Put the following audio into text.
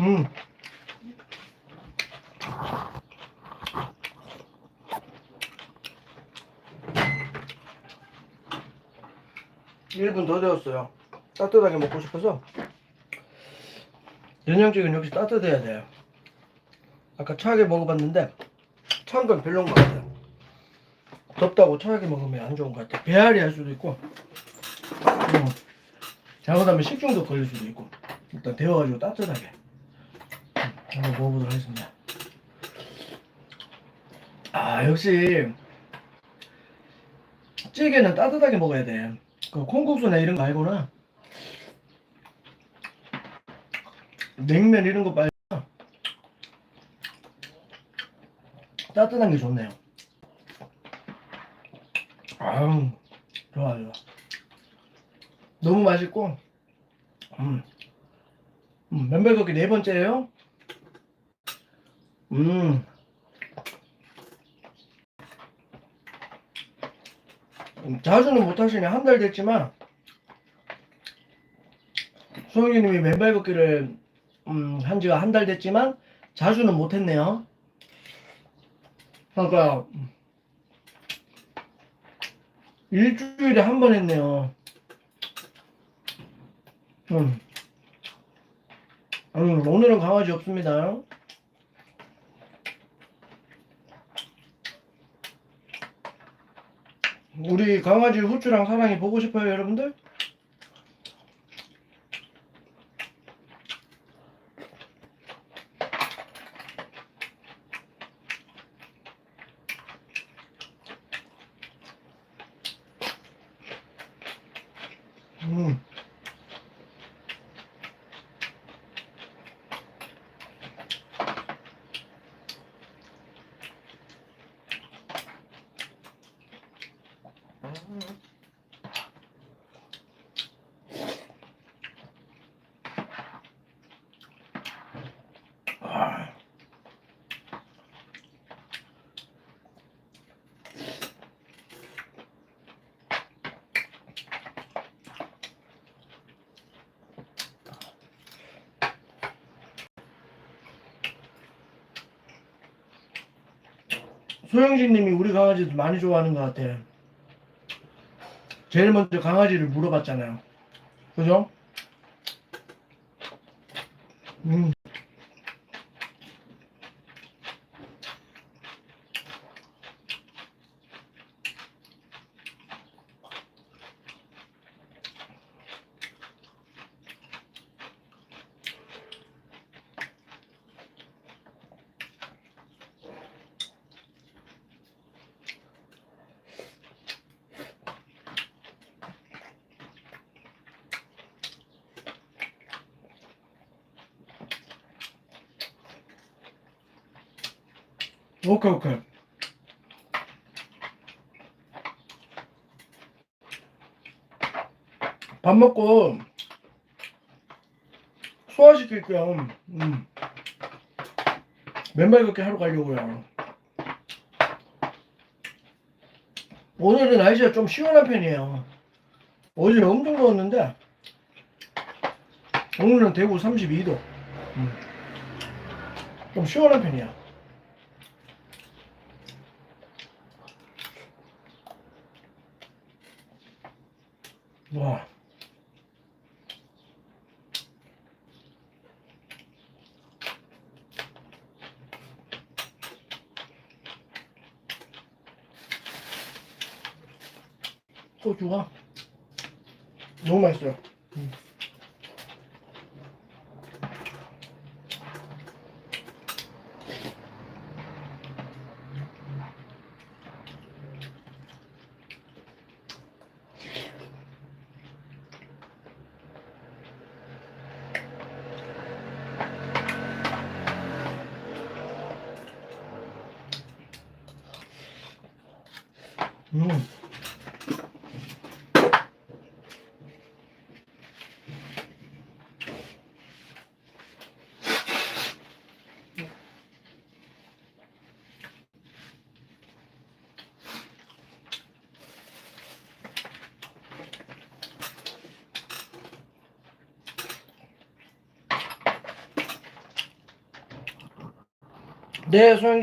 음. 일분 더 되었어요. 따뜻하게 먹고 싶어서. 된장찌개는 역시 따뜻해야 돼요. 아까 차게 먹어봤는데 찬 건 별로인 것 같아요. 덥다고 차게 먹으면 안 좋은 것 같아요. 배앓이 할 수도 있고, 음, 잘못하면 식중독 걸릴 수도 있고. 일단 데워가지고 따뜻하게 음, 한번 먹어보도록 하겠습니다. 아 역시 찌개는 따뜻하게 먹어야 돼. 그 콩국수나 이런 거 말고는 냉면 이런 거 말고 따뜻한 게 좋네요. 아유 좋아 좋아. 너무 맛있고 음. 음, 면발걷기 네 번째예요. 음. 음, 자주는 못 하시네 한 달 됐지만 소영이님이 맨발 걷기를 음, 한 지가 한 달 됐지만 자주는 못 했네요. 그러니까 음, 일주일에 한 번 했네요. 음. 음, 오늘은 강아지 없습니다. 우리 강아지 후추랑 사랑이 보고 싶어요, 여러분들? 음. 소영진 님이 우리 강아지도 많이 좋아하는 것 같아. 제일 먼저 강아지를 물어봤잖아요. 그죠? 음. 오케이, 오케이. 밥 먹고 소화시킬게요. 음. 맨발 걷기 하러 가려고요. 오늘은 날씨가 좀 시원한 편이에요. 어제 엄청 더웠는데 오늘은 대구 32도. 음. 좀 시원한 편이야. 와. 소주가 너무 맛있어요. 음. Hum. There's one